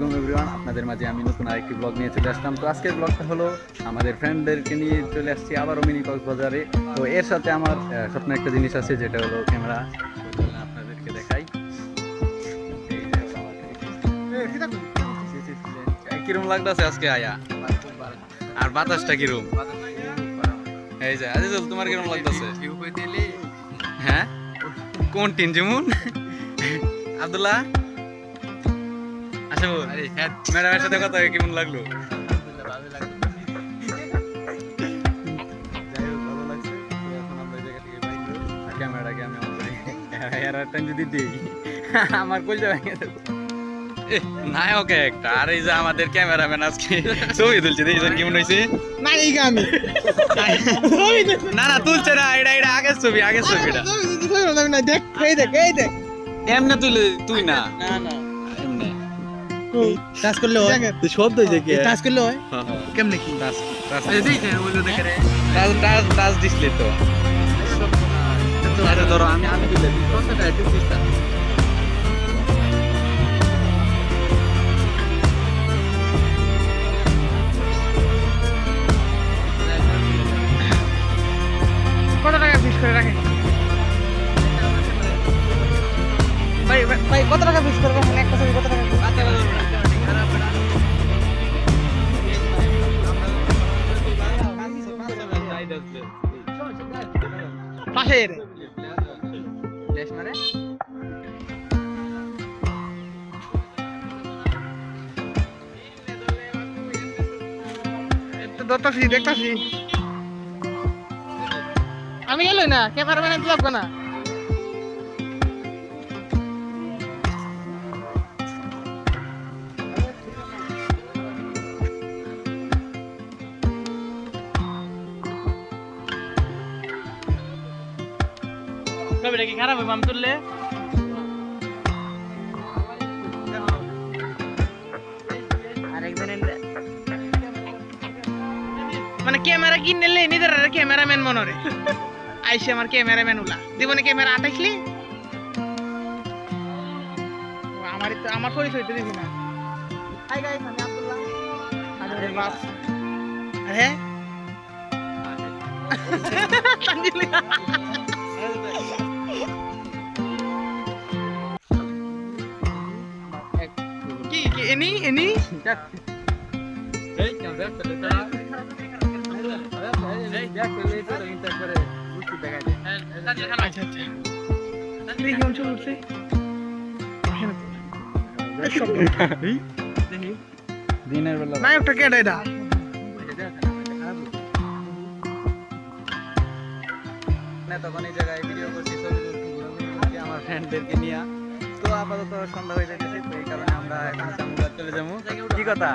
আসসালামাইকুম এভরিওয়ান আপনাদের মাঝে আমি নতুন আরেকটি ব্লগ নিয়ে চলে আসলাম। তো আজকের ব্লগটা হলো আমাদের ফ্রেন্ডদেরকে নিয়ে চলে আসছি আবারও মিনি কক্সবাজারে তো এর সাথে আমার স্বপ্ন একটা জিনিস আছে যেটা হলো ক্যামেরা আপনাদেরকে দেখাই। কিরম লাগতেছে আজকে আয়া? আর বাতাসটা কিরম? এই যে আজিজুল তোমার কিরম লাগতেছে? হ্যাঁ? কোন টিন যেমন আব্দুল্লাহ? আচ্ছা ম্যাডামের সাথে কথা হয়ে কেমন লাগল যাই হোক ভালো লাগছে তো এখন আমরা এই জায়গা থেকে বাইক আর ক্যামেরাটাকে আমি অন করি এর একটা যদি দিই আমার কল যাবে নায়ক একটা আর এই যে আমাদের ক্যামেরাম্যান আজকে ছবি তুলছে দেখছেন কেমন হয়েছে না আমি না না তুলছে না এটা এটা আগের ছবি আগের ছবিটা দেখ এই দেখ এই দেখ এমনি তুলে তুই না না টাচ করলে হয়। শব্দ হয়েছে কি? টাচ করলে হয়। কেমনে কি? Touch touch touch touch touch তো। আচ্ছা ধরো আমি আমি দিলে কথাটা একটু দিস্তা কত টাকা ফিক্স করে রাখেন? ভাই ভাই- কত টাকা ফিক্স করে রাখেন? একটা ছবি কত টাকা রে ধরতাছি দেখতাছি। আমি গেলই না ক্যামেরাম্যান তো লাগবে না? ছবিটা কি খারাপ হবে আমি তুললে? মানে ক্যামেরা কিনলে নিজের ক্যামেরাম্যান মনে রে আইসে আমার ক্যামেরাম্যান উলা। জীবনে ক্যামেরা আটাইছলি? আমার তো আমার পরিচয় তো দিবি না। হাই গাইস আমি আব্দুল্লাহ। আরে বাস আরে? তানজিলি। অঞ্চল উঠছে দিনের বেলা নায়কটা কেটে এটা না তখন এই জায়গায় ভিডিও করছি ছবি আমার ফ্রেন্ডদেরকে নিয়ে আপাতত সন্ধ্যা হয়ে যাইতেছে তো এই কারণে আমরা এখন চামুগার চলে যাব। কি কথা?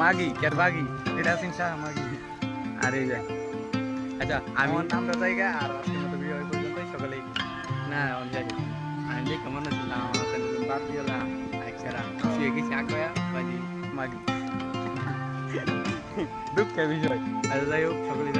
মাগি কের বাগি এটা সিং শাহ মাগি। আর এই যে আচ্ছা আমি আমরা জায়গা আর আজকের মতো ভিডিও এই পর্যন্তই সকলেই। না অন জায়গা আমি যে কেমন ছিলাম আমার কাছে বাদ দিলা একসারা শুয়ে গেছি আগয়া বাজি মাগি। দুঃখের বিষয়। আচ্ছা যাই হোক সকলে